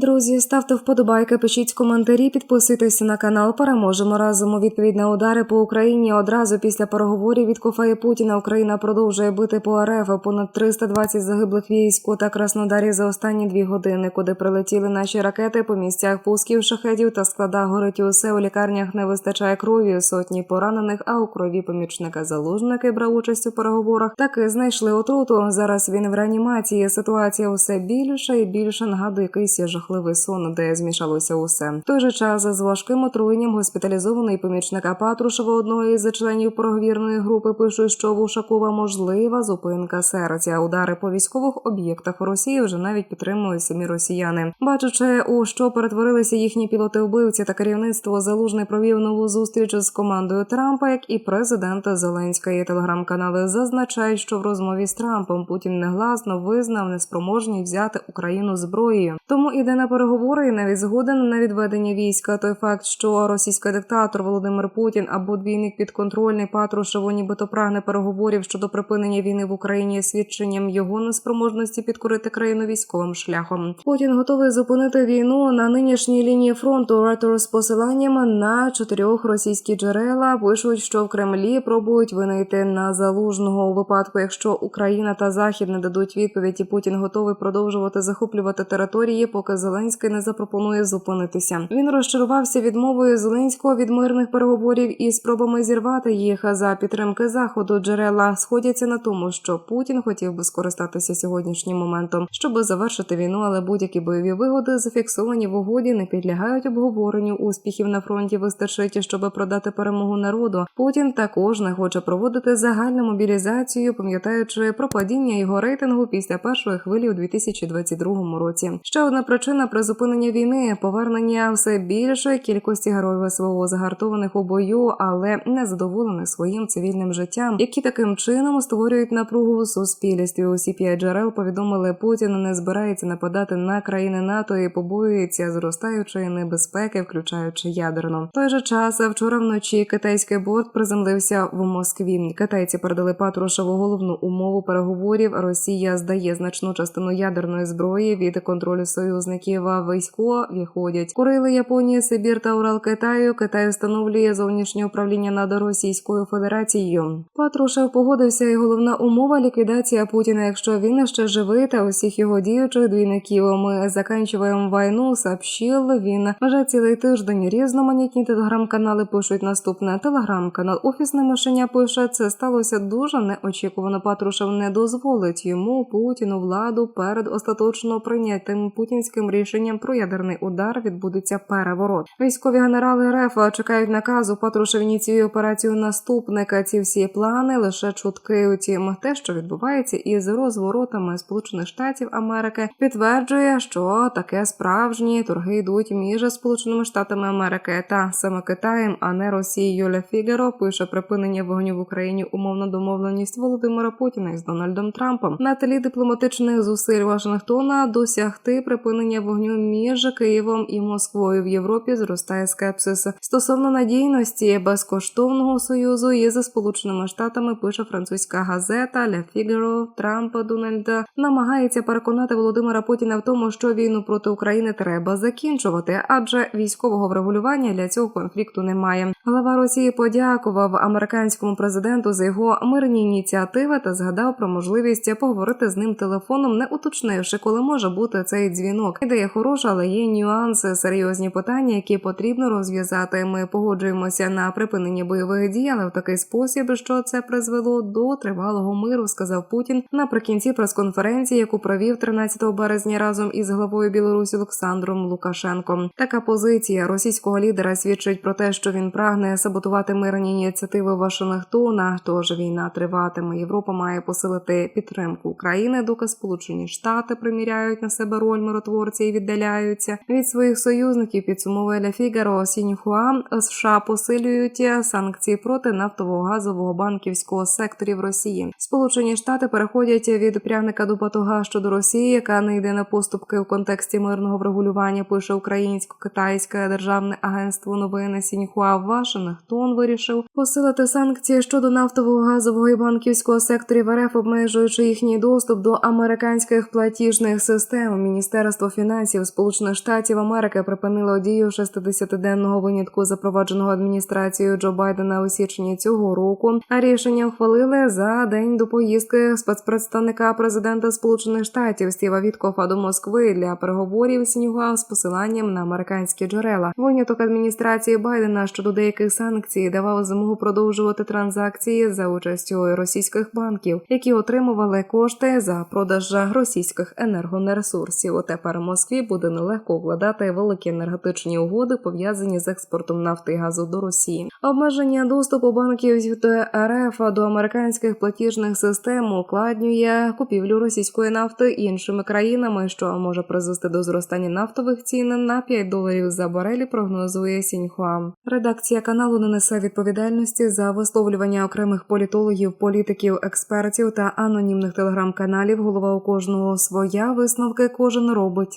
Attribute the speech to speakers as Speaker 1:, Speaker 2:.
Speaker 1: Друзі, ставте вподобайки, пишіть коментарі, підписуйтесь на канал. Переможемо разом. У відповідь на удари по Україні одразу після переговорів від Кофея Путіна Україна продовжує бити по РФ. Понад 320 загиблих військ та Краснодарі за останні дві години, куди прилетіли наші ракети по місцях пусків шахедів та складах горить усе. У лікарнях не вистачає крові. Сотні поранених, а у крові помічника залужники брав участь у переговорах. Таки знайшли отруту. Зараз він в реанімації. Ситуація усе більше і більше нагадує якийсь жахливий сон, де змішалося усе. В той же час з важким отруєнням госпіталізований помічника Патрушева, одного із членів проговірної групи, пишуть, що в Ушакова можлива зупинка серця. Удари по військових об'єктах у Росії вже навіть підтримують самі росіяни. Бачачи, у що перетворилися їхні пілоти вбивці та керівництво залужний провів нову зустріч з командою Трампа, як і президента Зеленської. Телеграм-канали зазначають, що в розмові з Трампом Путін негласно визнав неспроможність взяти Україну зброєю. Тому іде на переговори і навіть згоден на відведення війська. Той факт, що російський диктатор Володимир Путін або двійник підконтрольний Патрушеву, нібито прагне переговорів щодо припинення війни в Україні свідченням його неспроможності підкорити країну військовим шляхом. Путін готовий зупинити війну на нинішній лінії фронту. Ретро з посиланням на чотирьох російські джерела пишуть, що в Кремлі пробують винайти на залужного у випадку, якщо Україна та Захід не дадуть відповідь, і Путін готовий продовжувати захоплювати території, поки Зеленський не запропонує зупинитися. Він розчарувався відмовою Зеленського від мирних переговорів і спробами зірвати їх. За підтримки заходу джерела сходяться на тому, що Путін хотів би скористатися сьогоднішнім моментом, щоб завершити війну, але будь-які бойові вигоди зафіксовані в угоді не підлягають обговоренню. Успіхів на фронті вистачить, щоб продати перемогу народу. Путін також не хоче проводити загальну мобілізацію, пам'ятаючи про падіння його рейтингу після першої хвилі у 2022 році. Ще одна причина призупинення війни повернення все більшої кількості героїв СВО, загартованих у бою, але не задоволених своїм цивільним життям, які таким чином створюють напругу у суспільстві. Усі п'ять джерел повідомили Путін не збирається нападати на країни НАТО і побоюється зростаючої небезпеки, включаючи ядерну. Той же час вчора вночі китайський борт приземлився в Москві. Китайці передали Патрушеву головну умову переговорів. Росія здає значну частину ядерної зброї від контролю союзників. А військо виходять Курили, Японія, Сибір та Урал Китаю. Китай встановлює зовнішнє управління над Російською Федерацією. Патрушев погодився, і головна умова ліквідація Путіна, якщо він ще живий та усіх його діючих двійників. Ми закінчуємо війну. Сообщил він вже цілий тиждень. Різноманітні телеграм-канали пишуть наступне. Телеграм-канал Офісне мишеня пише, це сталося дуже неочікувано. Патрушев не дозволить йому Путіну владу перед остаточно прийнятим путінським рішенням про ядерний удар відбудеться переворот. Військові генерали РФ чекають наказу. Патрушев ініціює операцію наступника. Ці всі плани лише чутки. Утім, те, що відбувається із розворотами Сполучених Штатів Америки, підтверджує, що таке справжні торги йдуть між Сполученими Штатами Америки та саме Китаєм, а не Росією. Ля Фігаро пише припинення вогню в Україні умовна домовленість Володимира Путіна із Дональдом Трампом на тлі дипломатичних зусиль Вашингтона досягти припинення вогню між Києвом і Москвою в Європі. Зростає скепсис стосовно надійності безкоштовного союзу із Сполученими Штатами. Пише французька газета Ля Фігаро. Трамп Дональда намагається переконати Володимира Путіна в тому, що війну проти України треба закінчувати, адже військового врегулювання для цього конфлікту немає. Глава Росії подякував американському президенту за його мирні ініціативи та згадав про можливість поговорити з ним телефоном, не уточнивши, коли може бути цей дзвінок. Ідея хороша, але є нюанси, серйозні питання, які потрібно розв'язати. Ми погоджуємося на припинення бойових дій, але в такий спосіб, що це призвело до тривалого миру, сказав Путін наприкінці прес-конференції, яку провів 13 березня разом із главою Білорусі Олександром Лукашенком. Така позиція російського лідера свідчить про те, що він прагне саботувати мирні ініціативи Вашингтона. Тож війна триватиме. Європа має посилити підтримку України, доки Сполучені Штати приміряють на себе роль миротворця і віддаляються від своїх союзників. Підсумовує Ля Фігаро Сіньхуа. США посилюють санкції проти нафтового газового банківського секторів Росії. Сполучені Штати переходять від пряника до батога щодо Росії, яка не йде на поступки в контексті мирного врегулювання. Пише українсько-китайське державне агентство новини Сіньхуа. Вашингтон вирішив посилити санкції щодо нафтового газового і банківського секторів РФ, обмежуючи їхній доступ до американських платіжних систем. Міністерство фінансів фінансів Сполучених Штатів Америки припинило дію 60-денного винятку, запровадженого адміністрацією Джо Байдена у січні цього року. А рішення ухвалили за день до поїздки спецпредставника президента Сполучених Штатів Стіва Віткофа до Москви для переговорів з Сіньгуа з посиланням на американські джерела. Виняток адміністрації Байдена щодо деяких санкцій давав змогу продовжувати транзакції за участю російських банків, які отримували кошти за продаж російських енергонересурсів. Тепер Москві буде нелегко укладати великі енергетичні угоди, пов'язані з експортом нафти і газу до Росії. Обмеження доступу банків до РФ до американських платіжних систем укладнює купівлю російської нафти іншими країнами, що може призвести до зростання нафтових цін на 5 доларів за барелі. Прогнозує Сіньхуа. Редакція каналу не несе відповідальності за висловлювання окремих політологів, політиків, експертів та анонімних телеграм-каналів. Голова у кожного своя висновки кожен робить